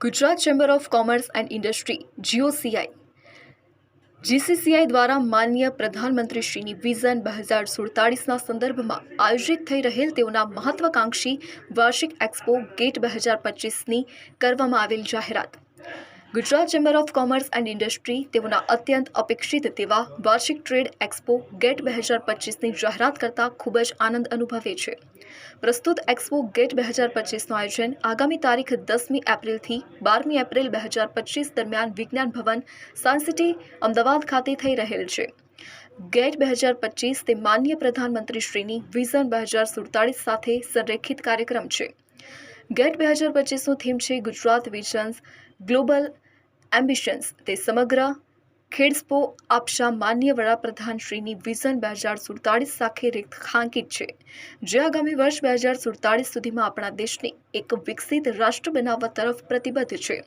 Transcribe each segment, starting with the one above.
Gujarat chamber of commerce and industry G O C I G C C I દ્વારા માન્ય પ્રધાનમંત્રીશ્રીની vision બે હજાર સુડતાળીસના સંદર્ભમાં આયોજિત થઈ રહેલ તેઓના મહત્વાકાંક્ષી વાર્ષિક એક્સપો ગેટ બે હજાર પચીસની કરવામાં આવેલ જાહેરાત. Gujarat chamber of commerce and industry તેઓના અત્યંત અપેક્ષિત તેવા વાર્ષિક ટ્રેડ એક્સપો ગેટ બે હજાર પચીસની જાહેરાત કરતા ખૂબ જ આનંદ અનુભવે છે. પ્રસ્તુત એક્સપો ગેટ બે હજાર પચીસનું આયોજન આગામી તારીખ દસમી એપ્રિલથી બારમી એપ્રિલ બે હજાર પચીસ દરમિયાન વિજ્ઞાન ભવન, સાયન્સ સિટી, અમદાવાદ ખાતે થઈ રહેલ છે. ગેટ બે હજાર પચીસ તે માન્ય પ્રધાનમંત્રીશ્રીની વિઝન બે હજાર સુડતાળીસ સાથે સંરેખિત કાર્યક્રમ છે. ગેટ બે હજાર પચીસનું થીમ છે ગુજરાત વિઝન્સ ગ્લોબલ એમ્બિશન્સ તે સમગ્ર ખેડસ્પો આપશા માન્ય વડાપ્રધાનશ્રીની વિઝન બે હજાર સુડતાળીસ સાથે રેખાંકિત છે. જે આગામી વર્ષ બે હજાર સુડતાળીસ સુધીમાં આપણા દેશને એક વિકસિત રાષ્ટ્ર બનાવવા તરફ પ્રતિબદ્ધ છે.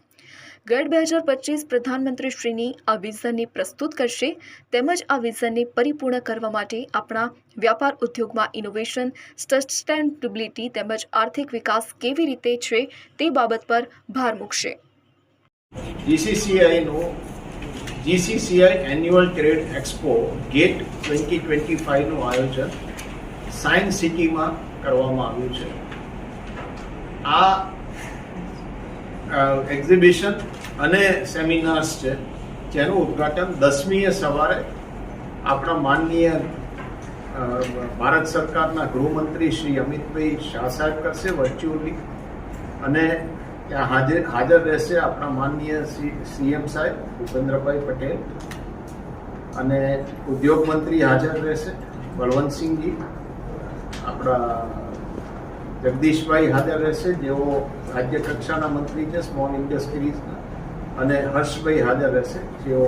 ગત બે હજાર પચીસ પ્રધાનમંત્રીશ્રીની આ વિઝનને પ્રસ્તુત કરશે તેમજ આ વિઝનને પરિપૂર્ણ કરવા માટે આપણા વ્યાપાર ઉદ્યોગમાં ઇનોવેશન સસ્ટેનેબિલિટી તેમજ આર્થિક વિકાસ કેવી રીતે છે તે બાબત પર ભાર મૂકશે. જીસીસીઆઈનું G C C I annual trade expo gate twenty twenty ફાઇવનું આયોજન સાયન્સ સિટીમાં કરવામાં આવ્યું છે. આ એક્ઝિબિશન અને સેમિનાર્સ છે, જેનું ઉદ્ઘાટન દસમીએ સવારે આપણા માનનીય ભારત સરકારના ગૃહમંત્રી શ્રી અમિતભાઈ શાહ સાહેબ કરશે વર્ચ્યુઅલી અને ત્યાં હાજર હાજર રહેશે આપણા માનનીય સીએમ સાહેબ ભૂપેન્દ્રભાઈ પટેલ. અને ઉદ્યોગ મંત્રી હાજર રહેશે, બળવંતસિંહજી. આપણા જગદીશભાઈ હાજર રહેશે, જેઓ રાજ્ય કક્ષાના મંત્રી છે, સ્મોલ ઇન્ડસ્ટ્રીઝના. અને હર્ષભાઈ હાજર રહેશે, જેઓ